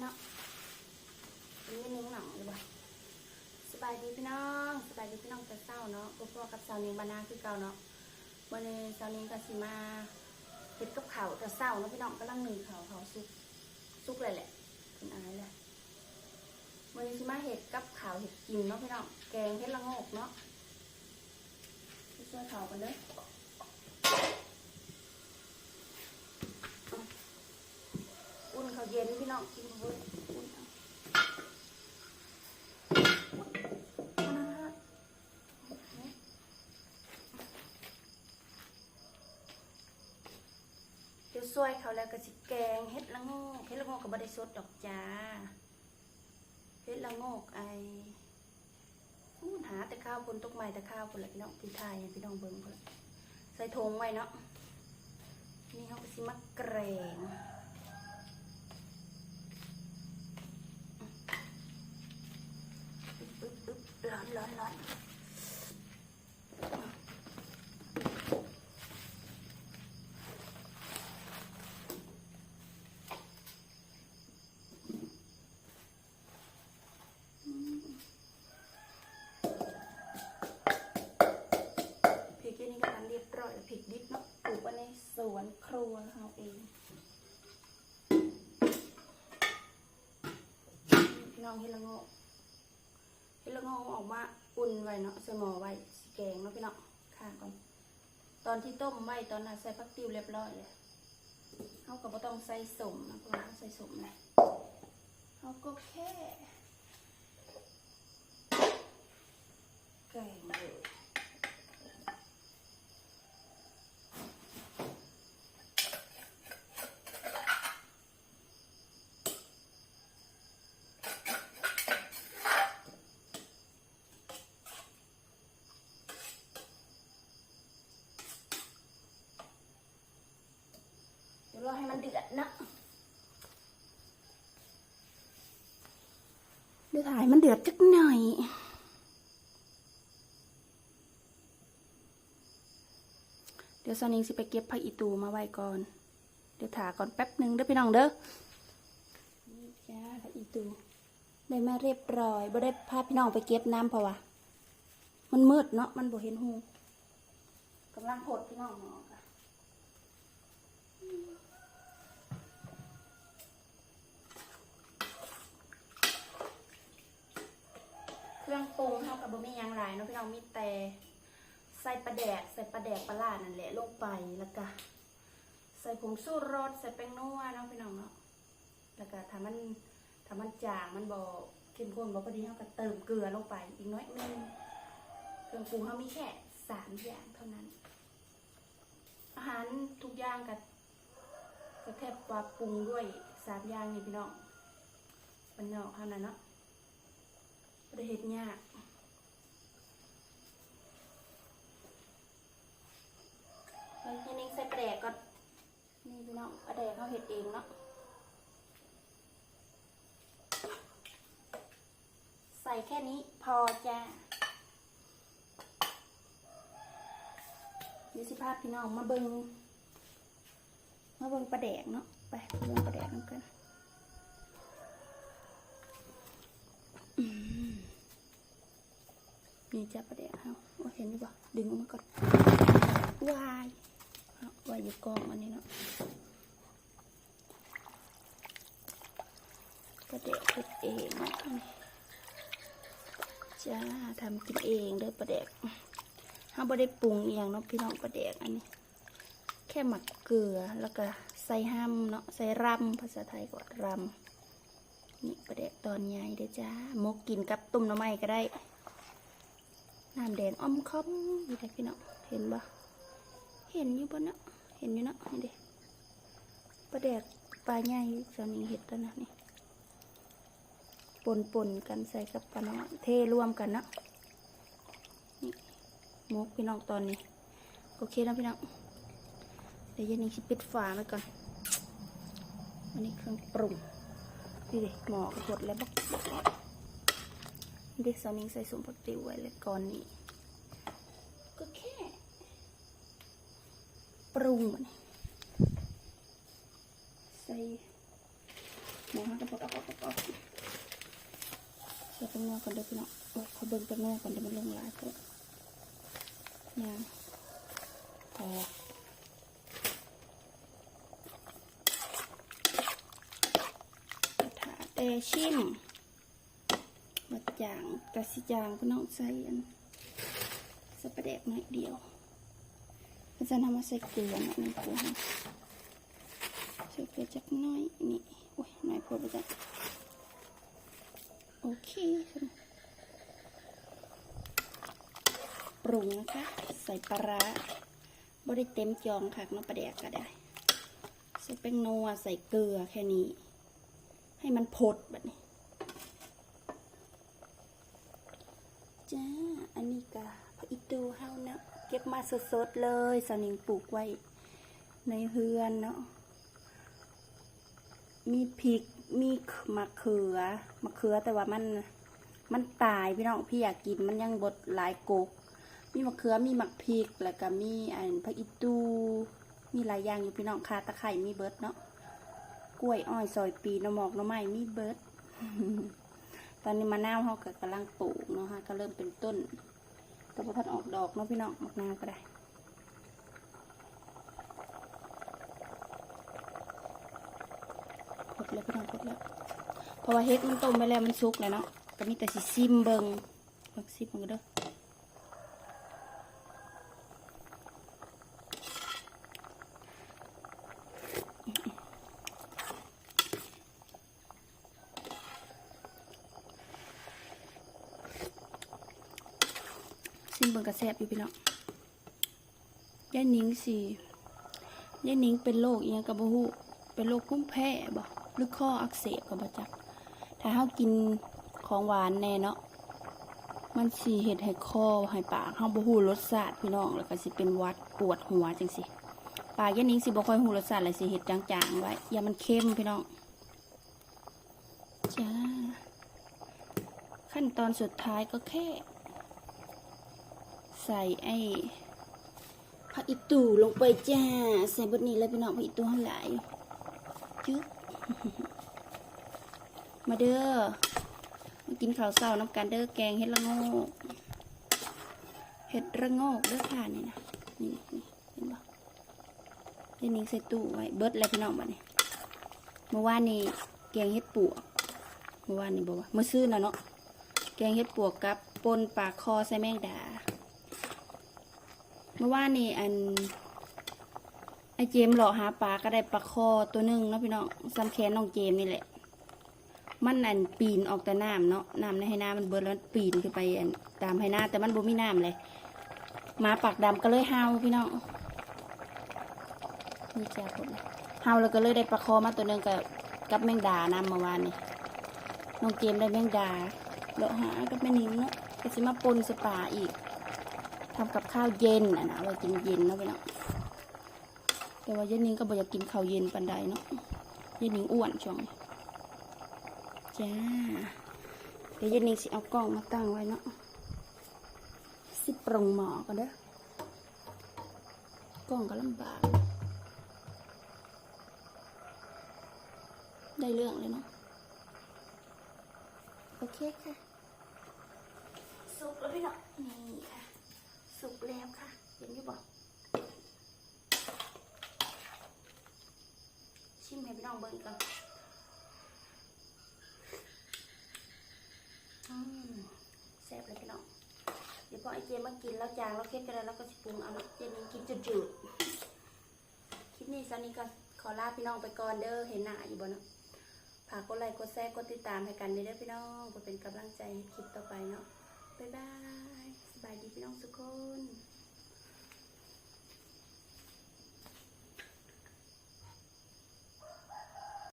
เนาะนี่นิ่งหนังเลยบ่สบายดีพี่น้องสบายดีพี่น้องแต่เศร้าเนาะพ่อๆกับสาวนิ่งบานาคือเก่าเนาะวันนี้สาวนิ่งก็สิมาเฮ็ดกับข้าวแต่เศร้าเนาะพี่น้องกำลังหนึ่งข้าวข้าวสุกสุกเลยแหละเป็นอะไรแหละวันนี้สิมาเฮ็ดกับข้าวเฮ็ดกินเนาะพี่น้องแกงเฮ็ดละโงกเนาะช่วยเขากันเด้อ อุ่น เย็นพี่น้องกินเว้ยอุ่นเอาเอานะฮะเดี๋ยวซอยเขาแล้วก็สิแกงเฮ็ดละโงกเฮ็ดละโงกกับบไดสดดอกจ้าเฮ็ดละโงกไออู้หาแต่ข้าวคนตกใหม่แต่ข้าวคนละพี่น้องพี่ทายพี่น้องเบิ่งคนละใส่ถุงไว้เนาะนี่เขาก็สิมาแกรง อึ๊บอึ๊บอึ๊บ ร้อนร้อนพริกนนี้ก็ทำเรียบร้อยพริกดิบเนาะปลูกไว้ในสวนครัวเราเองน้องเห็นแลโงก เฮ็ดละโงงออกมาอุ่นไว้เนาะใส่หม้อไว้สีแกงเนาะพี่เนาะข้างก่อนตอนที่ต้มไว้ตอนนั้นใส่ผักติ้วเรียบร้อยเลยเขาก็บ่ต้องใส่สมนะเพราะว่าใส่สมนะเขาก็แค่แกงเลยเดี๋ยวรอให้มันเดือดนะ เดี๋ยวถ่ายมันเดือดจักหน่อย เดี๋ยวซอนิงสิไปเก็บผักอีตูมาไว้ก่อน เดี๋ยวถ่าก่อนแป๊บหนึ่งเด้อพี่น้องเด้อนี่จ้าผักอีตูได้มาเรียบร้อยบ่ได้พาพี่น้องไปเก็บน้ำเพราะว่ามันมืดเนาะมันบ่เห็นหูกำลังโหดพี่น้องเนาะค่ะ เค รื่องปรุงเท่ากับบะหมี่ยังหลายเนาะพี่น้องมีแต่ใส่ปลาแดกใส่ปลาแดกปลาล่านั่นแหละลงไปแล้วก็ใส่ผงสู้รสใส่แป้งนัวเนาะพี่น้องเนาะแล้วก็ถ้ามันถ้ามันจางมันบ่เข้มข้นบ่พอดีเฮาก็เติมเกลือลงไปอีกน้อยนึงเครื่องปรุงเฮามีแค่สามอย่างเท่านั้น อาหารทุกอย่างก็ก็แค่ปรับปรุงด้วยสามอย่างนี่พี่น้องมันเนาะเท่านั้นเนาะ ได้เฮ็ดยากเฮ้ยนี่ใส่แดกก่อนนี่พี่น้องปลาแดกเขาเฮ็ดเองเนาะใส่แค่นี้พอจ้าเดี๋ยวสิพาพี่น้องมาเบิงมาเบิงปลาแดกเนาะไปเบิงปลาแดกนำกัน นี่จับประเดี๋ยวเอาเห็นหรือเปล่าดึงออกมาก่อนวายเอาไว้อยู่กองอันนี้เนาะประเดี๋ยวคิดเองนะจ้าทำกินเองเด้อประเดี๋ยวเขาไม่ได้ปรุงอย่างเนาะพี่น้องประเดี๋ยวอันนี้ แค่หมักเกลือแล้วก็ใส่ห้ามเนาะใส่รำภาษาไทยก็รำนี่ประเดี๋ยวตอนใหญ่เด้อจ้ามกกินกับต้มหน้ำไม้ก็ได้ น้ำแดงอ้อมคอมอยู่ได้พี่น้องเห็นบ่เห็นอยู่บ่เนาะเห็นอยู่เนาะนี่เด้ปลาแดกปลาใหญ่ตอนนี้เห็ดแล้วนะนี่ปนปนกันใส่กับปลาเน้อยเทรวมกันเนาะนี่หมกพี่น้องตอนนี้ โอเคนะพี่น้องเดี๋ยวย็นนี้สิดปิดฝาไว้ก่อนอันนี้เครื่องปรุงนี่เด้หมอกระดแล้วบัก เด็กสาวนิงใส่สมผัติไว้เลยก่อนนี้ ก็แค่ ปรุงมันใส่หมูฮักกระปดอกกระปดงนัวก่อนเด้อพี่น้องโอ้ยเขาเบิ่งแป้งนัวก่อนเดี๋ยวมันลงหลายเพิ่นยังพอถาแต่ชิม มาจางกะสิจางพี่น้องใส่อันสะประแดกหน่อยเดียวก็จะนำมาใส่เกลือหน่อยนึงเกลือใส่เกลือจักน้อยนี่โอ้ยหน่อยพอไปจ้ะโอเคค่ะปรุงนะคะ ใส่ปลาร้าบได้เต็มจองค่ะน้องปลาแดกก็ได้ ใส่แป้งนัวใส่เกลือแค่นี้ ให้มันพดแบบนี้ จ้า อันนี้ก็ผักอีตูเฮาเนาะเก็บ มาสดๆเลยสาวนิงปลูกไว้ในเฮือนเนาะ มีพริก มีมะเขือ มะเขือแต่ว่ามัน มันตายพี่น้องพี่อยากกินมันยังบดหลายกก มีมะเขือ มีมะพริก แล้วก็มีอันผักอีตูมีหลายอย่างอยู่พี่น้องคาตะไคร่มีเบิร์ดเนาะ กล้วยอ้อยซอยปีน้ำหมอกน้ำไม้มีเบิร์ดตอนนี้มะนาวเขาก็กำลังปลูกเนาะฮะก็เริ่มเป็นต้น ก็พัดออกดอกเนาะพี่น้องออกนาวก็ได้กดแล้วพี่น้องกดแล้วเพราะว่าเฮ็ดมันต้มไปแล้วมันสุกแล้วเนาะก็มีแต่สิซิมเบิงเบิงซิมเบิงเด้อ ซิมเบิงกระแซบอยู่พี่น้องยายนิ้งสิยายนิ้งเป็นโรคอีหยังกับบ่ฮู้เป็นโรคภูมิแพ้บ่หรือข้ออักเสบก็บ่จัก ถ้าเฮากินของหวานแน่เนาะมันสิเฮ็ดให้คอให้ปากเฮาบ่ฮู้รสชาติพี่น้องแล้วก็สิเป็นวัดปวดหัวจังซี่ปากยายนิ้งสิบ่ค่อยฮู้รสชาติเลยสิเฮ็ดจางๆไว้อย่ามันเค็มพี่น้องจ้าขั้นตอนสุดท้ายก็แค่ ใส่ไอ้ผักอีตูลงไปจ้า ใส่บดนี้เลยพี่น้องผักอีตูหลายจึ๊บมาเด้อมากินข้าวเช้าน้ำกันเด้อแกงเห็ดละโงกเห็ดระโงกเด้อค่ะนี่นะนี่นี่เห็นบ่เดี๋ยวนี้ใส่ตู้ไว้เบิดแล้วพี่น้องบัดนี้เมื่อวานนี้แกงเห็ดปวกเมื่อวานนี้บอกว่าเมื่อซื้อนะเนาะแกงเห็ดปวกกับปนปลาคอใส่แมงดา เมื่อวานนี้อันไอเจมหลอกหาปลาก็ได้ปลาคอตัวหนึ่งเนาะพี่น้องซ้ำแขนน้องเจมนี่แหละ มันอันปีนออกแต่น้ำเนาะน้ำในให้น้ำมันเบิดแล้วปีนขึ้นไปอันตามให้น้าแต่มันบ่มีน้ำเลยหมาปากดำก็เลยเฮาพี่น้องนี่จ้าผมเฮาแล้วก็เลยได้ปลาคอมาตัวหนึ่งกับกับแมงดานำเมื่อวานนี่น้องเจมได้แมงดาเลาะหากับแม่นิ้งเนาะก็สิมาปนสปาอีกำกับข้าวเย็นอะนะเอาไว้กินเย็นเนาะพี่น้องแต่ว่าเย็นนิ้ก็บ่อยากกินข้าวเย็นปันใดเนาะเย็นนิ้อ้วนช่วงจ้าเดี๋ยวเย็นนี้สิเอากล้องมาตั้งไว้เนาะสิปรุงหมอกันเด้อกล้องก็ลำบาก ได้เรื่องเลยเนาะโอเคค่ะ สุกแล้วพี่เนาะนี่ค่ะ สุกแล้วค่ะเห็นที่บอกชิมให้พี่น้องเบิ่งก่อนอืมแซ่บเลยพี่น้องเดี๋ยวพอไอเจมากินแล้วจางแล้วเค็มกันแล้วก็สิปรุงเอาเนาะเจนี้กินจืดๆคลิปนี้ซันนี้ก็ขอลาพี่น้องไปก่อนเด้อเห็นหน้าอยู่บ่เนาะฝากกดไลค์กดแชร์กดติดตามให้กันเด้อพี่น้องเพื่อเป็นกำลังใจให้คลิปต่อไปเนาะบ๊ายบาย บายดีพี่น้องทุกคน